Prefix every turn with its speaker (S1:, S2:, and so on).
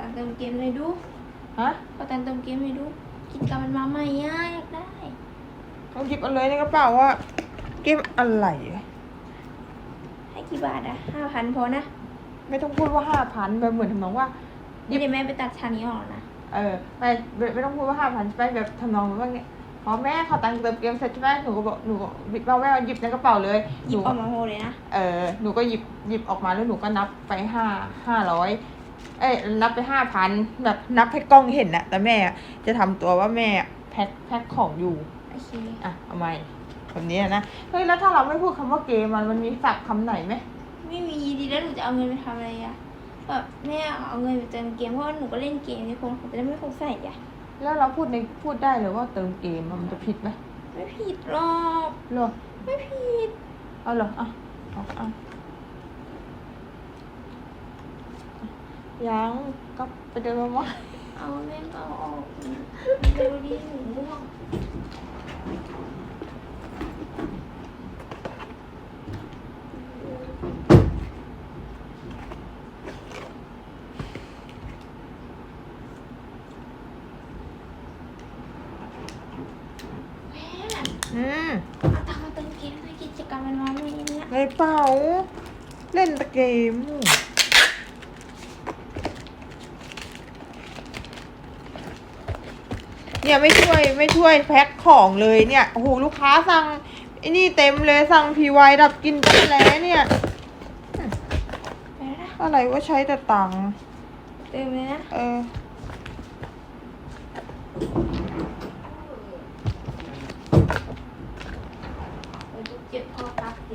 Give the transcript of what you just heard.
S1: ตังค์เติมเกมเลยดู
S2: ฮะ
S1: ขอตังค์เติมเกมเลยดูกิจกรรมมันมาใหม่อะอยากได้
S2: ต้องหยิบเอะไรในกระเป๋าว่าเกมอะไร
S1: ให้กี่บาทอะห้าพันพอนะ
S2: ไม่ต้องพูดว่าห้าพันแบบเหมือนทำนองว่า
S1: นี่เดี๋ยวแม่ไปตัดชานี้ออกนะ
S2: เออไม่ไม่ไม่ต้องพูดว่าห้าพันไปแบบทำนองว่าไงพอแม่ขอตังค์เติมเกมเสร็จใช่ไหมหนูก็บอกหนูก็หยิบเอาแม่หยิบในกระเป๋าเลย
S1: หยิบ
S2: นู
S1: ออกมาโฮเลยนะ
S2: เออหนูก็หยิบหยิบออกมาแล้วหนูก็นับไปห้าห้าร้อย เอ้ยนับไปห้าพันแบบนับให้กล้องเห็นนะแต่แม่อะจะทำตัวว่าแม่แพ็คแพ็คของอยู่
S1: โอเค
S2: อะเอาใหม่แบบนี้นะเฮ้ยแล้วถ้าเราไม่พูดคำว่าเกมมันมันมีศัพท์คำไหนไหม
S1: ไม่มีดีแล้วหนูจะเอาเงินไปทำอะไรอะแบบแม่เอาเงินไปเติมเกมเพราะว่าหนูก็เล่นเกมนี่คนเขาจะได้ไม่สงสัยอะ
S2: แล้วเราพูดในพูดได้เลยว่าเติมเกมอะมันจะผิดไหม
S1: ไม่ผิดหรอก
S2: เหรอ
S1: ไม่ผิด
S2: เอาเหรออะเอาเอา ยังก็ไปเดินมาว่า
S1: เอาแม่เอาออกเร็วดีหนูง่วงแม่
S2: อืม
S1: เอาตังค์มาเติมเกมให้กิจกรรมมันมาไม่เนี่ย
S2: ในเป๋า เล่นแต่เกม เนี่ยไม่ช่วยไม่ช่วยแพ็คของเลยเนี่ยโอ้โหลูกค้าสั่งไอ้นี่เต็มเลยสั่งพีไวดับกินจังแล้วเนี่ยอะไรว่าใช้แต่ตัง
S1: เต็มเลยน
S2: เออ
S1: เจ็บคอตักเย